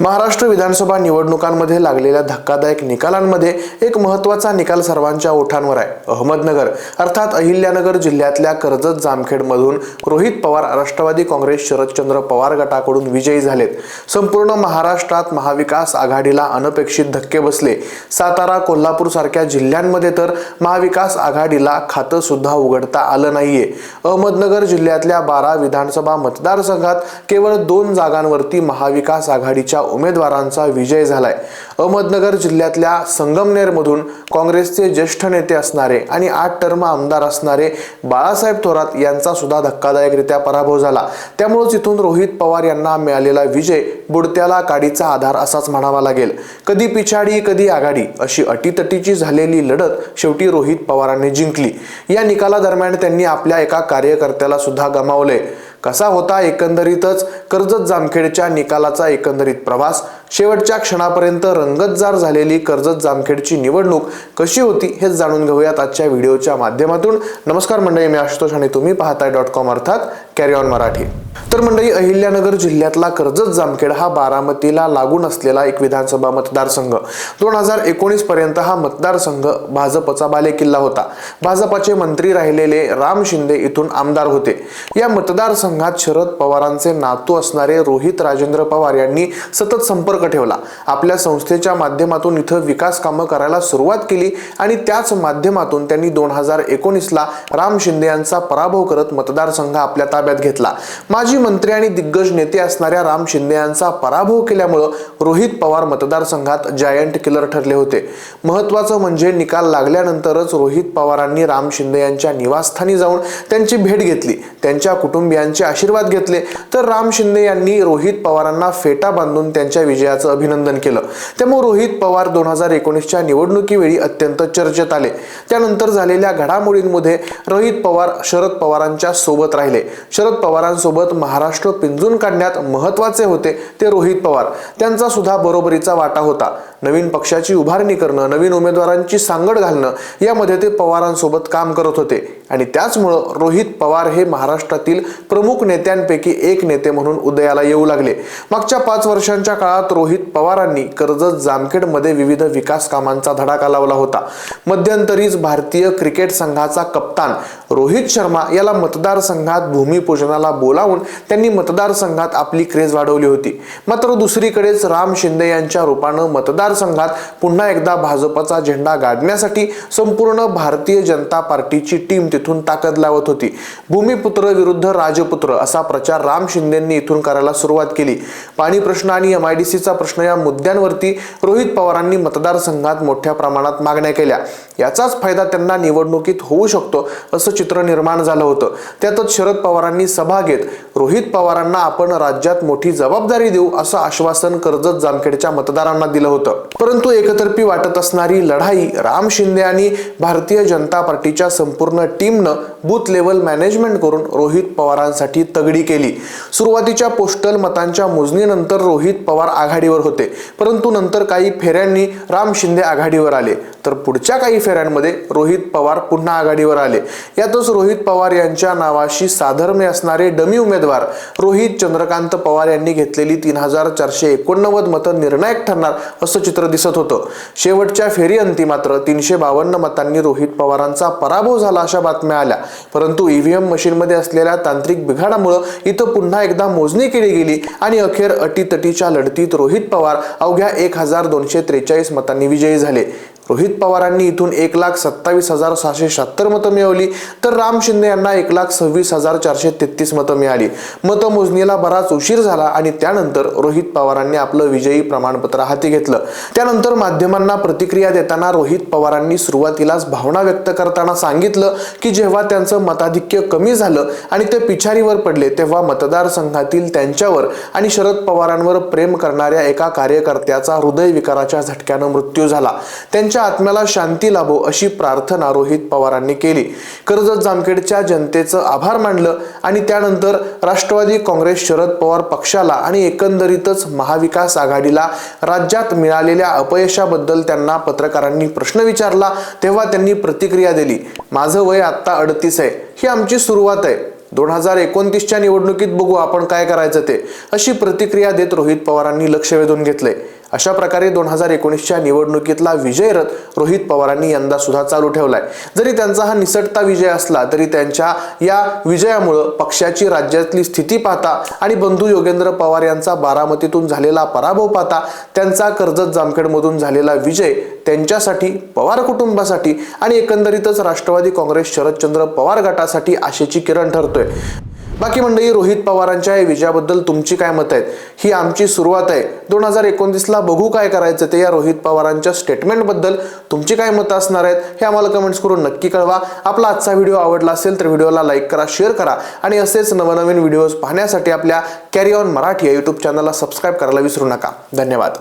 महाराष्ट्र विधानसभा निवडणुकांमध्ये लागलेल्या धक्कादायक निकालांमध्ये एक महत्त्वाचा निकाल सर्वांच्या ओठांवर आहे. अहमदनगर अर्थात अहिल्यानगर जिल्ह्यातल्या कर्जत जामखेडमधून रोहित पवार राष्ट्रवादी काँग्रेस शरदचंद्र पवार गटाकडून विजयी झालेत. संपूर्ण महाराष्ट्रात महाविकास आघाडीला अनपेक्षित धक्के बसले. सातारा कोल्हापूर सारख्या जिल्ह्यांमध्ये तर महाविकास आघाडीला खातं सुद्धा उघडता आलं नाहीये. अहमदनगर जिल्ह्यातल्या बारा विधानसभा मतदारसंघात केवळ दोन जागांवरती महाविकास आघाडीच्या उमेदवारांचा विजय झालाय. अहमदनगर जिल्ह्यातल्या संगमनेरमधून काँग्रेसचे ज्येष्ठ नेते असणारे आणि आठ टर्म आमदार असणारे बाळासाहेब थोरात यांचा सुद्धा धक्कादायकरित्या पराभव झाला. त्यामुळेच इथून रोहित पवार यांना मिळालेला विजय बुडत्याला काडीचा आधार असाच म्हणावा लागेल. कधी पिछाडी कधी आघाडी अशी अटीतटीची झालेली लढत शेवटी रोहित पवारांनी जिंकली. या निकालादरम्यान त्यांनी आपल्या एका कार्यकर्त्याला सुद्धा गमावले कसा होता एकंदरीतच कर्जत जामखेडच्या निकालाचा एकंदरीत प्रवास? शेवटच्या क्षणापर्यंत रंगतजार झालेली कर्जत जामखेडची निवडणूक कशी होती हेच जाणून घेऊयात आजच्या व्हिडिओच्या माध्यमातून. नमस्कार मंडळी मी आशुतोष आणि तुम्ही पाहताय डॉट कॉम अर्थात कॅरी ऑन मराठी. तर मंडळी अहिल्यानगर जिल्ह्यातला कर्जत जामखेड हा बारामतीला लागून असलेला एक विधानसभा मतदारसंघ. दोन हजार एकोणीस पर्यंत हा मतदारसंघ भाजपचा बालेकिल्ला होता. भाजपाचे मंत्री राहिलेले राम शिंदे इथून आमदार होते. या मतदारसंघात शरद पवारांचे नातू असणारे रोहित राजेंद्र पवार यांनी सतत संपर्क ठेवला. आपल्या संस्थेच्या माध्यमातून इथं विकास कामं करायला सुरुवात केली आणि त्याच माध्यमातून त्यांनी दोन हजार एकोणीसला राम शिंदे यांचा पराभव करत मतदारसंघ आपल्या ताब्यात घेतला. माजी मंत्री आणि दिग्गज नेते असणाऱ्या राम शिंदे यांचा पराभव केल्यामुळं रोहित पवार मतदारसंघात जायंट किलर ठरले होते. महत्वाचं म्हणजे निकाल लागल्यानंतरच रोहित पवारांनी राम शिंदे यांच्या निवासस्थानी जाऊन त्यांची भेट घेतली. त्यांच्या कुटुंबियांचे आशीर्वाद घेतले तर राम शिंदे यांनी रोहित पवारांना फेटा बांधून त्यांच्या विजयाचं अभिनंदन केलं. त्यामुळे रोहित पवार दोन हजार एकोणीसच्या निवडणुकीवेळी अत्यंत चर्चेत आले. त्यानंतर झालेल्या घडामोडींमध्ये रोहित पवार शरद पवारांच्या सोबत राहिले. शरद पवारांसोबत महाराष्ट्र पिंजून काढण्यात महत्त्वाचे होते ते रोहित पवार. त्यांचा सुद्धा बरोबरीचा वाटा होता. नवीन पक्षाची उभारणी करणं नवीन उमेदवारांची सांगड घालणं यामध्ये ते पवारांसोबत काम करत होते. आणि त्याचमुळं रोहित पवार हे महाराष्ट्रातील प्रमुख नेत्यांपैकी एक नेते म्हणून उदयाला येऊ लागले. मागच्या पाच वर्षांच्या काळात रोहित पवारांनी कर्जत जामखेडमध्ये विविध विकास कामांचा धडाका लावला होता. मध्यंतरीच भारतीय क्रिकेट संघाचा कप्तान रोहित शर्मा याला मतदारसंघात भूमिपूजनाला बोलावून त्यांनी मतदारसंघात आपली क्रेज वाढवली होती. मात्र दुसरीकडेच राम शिंदे यांच्या रूपानं मतदारसंघात पुन्हा एकदा भाजपचा झेंडा गाडण्यासाठी संपूर्ण भारतीय जनता पार्टीची टीम तिथून ताकद लावत होती. भूमिपुत्र विरुद्ध राजपुत्र असा प्रचार राम शिंदेंनी इथून करायला सुरुवात केली. पाणी प्रश्न आणि एम आय डी सीचा प्रश्न या मुद्द्यांवरती रोहित पवारांनी मतदारसंघात मोठ्या प्रमाणात मागण्या केल्या. याचाच फायदा त्यांना निवडणुकीत होऊ शकतो असं चित्र निर्माण झालं होतं. त्यातच शरद पवारांनी सभा घेत रोहित पवारांना आपण राज्यात मोठी जबाबदारी देऊ असं आश्वासन कर्जत जामखेडच्या मतदारांना दिलं होतं. परंतु एकतर्फी वाटत असणारी लढाई राम शिंदे आणि भारतीय जनता पार्टीच्या संपूर्ण टीमनं बूथ लेवल मॅनेजमेंट करून रोहित पवारांसाठी तगडी केली. सुरुवातीच्या पोस्टल मतांच्या मोजणीनंतर रोहित पवार आघाडीवर होते. परंतु नंतर काही फेऱ्यांनी राम शिंदे आघाडीवर आले. तर पुढच्या काही फेऱ्यांमध्ये रोहित पवार पुन्हा आघाडीवर आले. यातच रोहित पवार यांच्या नावाशी साधर्म्य असणारे डमी उमेदवार रोहित चंद्रकांत पवार यांनी घेतलेली तीन हजार चारशे एकोणनव्वद मतं निर्णायक ठरणार असं चित्र दिसत होतं. शेवटच्या फेरी अंती मात्र तीनशे बावन्न मतांनी रोहित पवारांचा पराभव झाला अशा बातम्या आल्या. परंतु ईव्हीएम मशीनमध्ये असलेल्या तांत्रिक बिघाडामुळं इथं पुन्हा एकदा मोजणी केली गेली आणि अखेर अटीतटीच्या लढतीत रोहित पवार अवघ्या एक हजार दोनशे त्रेचाळीस मतांनी विजयी झाले. रोहित पवारांनी इथून एक लाख सत्तावीस हजार सहाशे शहात्तर मतं मिळवली. तर राम शिंदे यांना एक लाख सव्वीस हजार चारशे तेहतीस मतं मिळाली. मतमोजणीला बराच उशीर झाला आणि त्यानंतर रोहित पवारांनी आपलं विजयी प्रमाणपत्र हाती घेतलं. त्यानंतर माध्यमांना प्रतिक्रिया देताना रोहित पवारांनी सुरुवातीलाच भावना व्यक्त करताना सांगितलं की जेव्हा त्यांचं मताधिक्य कमी झालं आणि ते पिछारीवर पडले तेव्हा मतदारसंघातील त्यांच्यावर आणि शरद पवारांवर प्रेम करणाऱ्या एका कार्यकर्त्याचा हृदयविकाराच्या झटक्यानं मृत्यू झाला. त्यांच्या त्यांच्या आत्म्याला शांती लाभो अशी प्रार्थना रोहित पवारांनी केली. कर्जत जामखेडच्या जनतेचं आभार मानलं आणि त्यानंतर राष्ट्रवादी काँग्रेस शरद पवार पक्षाला आणि एकंदरीतच महाविकास आघाडीला राज्यात मिळालेल्या अपयशाबद्दल त्यांना पत्रकारांनी प्रश्न विचारला तेव्हा त्यांनी प्रतिक्रिया दिली माझं वय आत्ता अडतीस आहे ही आमची सुरुवात आहे. दोन हजार एकोणतीसच्या निवडणुकीत बघू आपण काय करायचं ते अशी प्रतिक्रिया देत रोहित पवारांनी लक्ष वेधून घेतलंय. अशा प्रकारे दोन हजार एकोणीसच्या निवडणुकीतला विजयरथ रोहित पवारांनी यंदा सुद्धा चालू ठेवलाय. जरी त्यांचा हा निसटता विजय असला तरी त्यांच्या या विजयामुळं पक्षाची राज्यातली स्थिती पाहता आणि बंधू योगेंद्र पवार यांचा बारामतीतून झालेला पराभव पाहता त्यांचा कर्जत जामखेडमधून झालेला विजय त्यांच्यासाठी पवार कुटुंबासाठी आणि एकंदरीतच राष्ट्रवादी काँग्रेस शरदचंद्र पवार गटासाठी आशेची किरण ठरतोय. बाकी मंडळी रोहित पवारांच्या या विजयाबद्दल तुमची काय मत आहेत? ही आमची सुरुवात आहे. दोन हजार एकोणतीसला बघू काय करायचं ते या रोहित पवारांच्या स्टेटमेंटबद्दल तुमची काय मतं असणार आहेत हे आम्हाला कमेंट्स करून नक्की कळवा. आपला आजचा व्हिडिओ आवडला असेल तर व्हिडिओला लाईक करा शेअर करा आणि असेच नवनवीन व्हिडिओज पाहण्यासाठी आपल्या कॅरी ऑन मराठी या यूट्यूब चॅनलला सबस्क्राईब करायला विसरू नका. धन्यवाद.